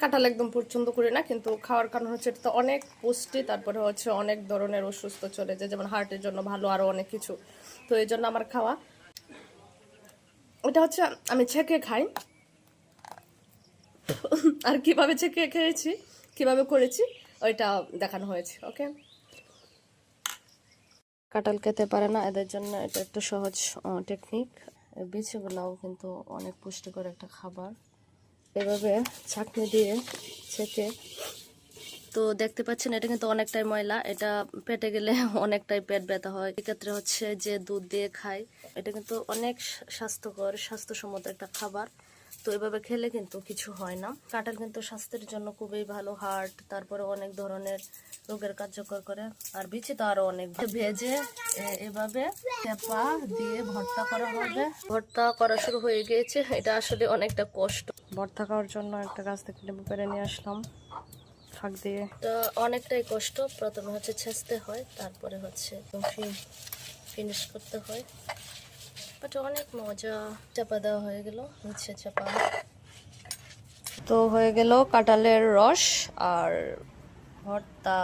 কাঁঠাল একদম পছন্দ করি না, কিন্তু খাওয়ার কারণ হচ্ছে এটা তো অনেক পুষ্টি, তারপরে হচ্ছে অনেক ধরনের অসুস্থ চলে যায়, যেমন হার্টের জন্য ভালো আরও অনেক কিছু। তো এই জন্য আমার খাওয়া। এটা হচ্ছে আমি ছেঁকে খাই। আর কীভাবে ছেঁকে খেয়েছি, কীভাবে করেছি, ওইটা দেখানো হয়েছে, ওকে? কাঁঠাল খেতে পারে না, এদের জন্য এটা একটা সহজ টেকনিক বীজগুলাও কিন্তু অনেক পুষ্টিকর একটা খাবার। এভাবে ছাঁকনি দিয়ে ছেঁকে। তো দেখতে পাচ্ছেন, এটা কিন্তু অনেকটাই ময়লা। এটা পেটে গেলে অনেকটাই পেট ব্যথা হয়। এক্ষেত্রে হচ্ছে যে দুধ দিয়ে খায়। এটা কিন্তু অনেক স্বাস্থ্যকর, স্বাস্থ্যসম্মত একটা খাবার। তো এভাবে খেলে কিন্তু কিছু হয় না। কাঁঠাল কিন্তু স্বাস্থ্যের জন্য খুবই ভালো হার্ট তারপরে অনেক ধরনের রোগের কার্যকর করে। আর বিচি তো আরও অনেক। ভেজে এভাবে চেপা দিয়ে ভর্তা করা হবে। ভর্তা করা শুরু হয়ে গিয়েছে। এটা আসলে অনেকটা কষ্ট। ভর্তা খাওয়ার জন্য একটা গাছ থেকে লেবু পেরে নিয়ে আসলাম। ফাঁক দিয়ে। এটা অনেকটাই কষ্ট। প্রথমে হচ্ছে ছেঁচতে হয় তারপরে হচ্ছে ফিনিশ করতে হয়। বাট অনেক মজা। চাপা দেওয়া হয়ে গেল হচ্ছে চাপা। তো হয়ে গেল কাঁঠালের রস আর ভর্তা।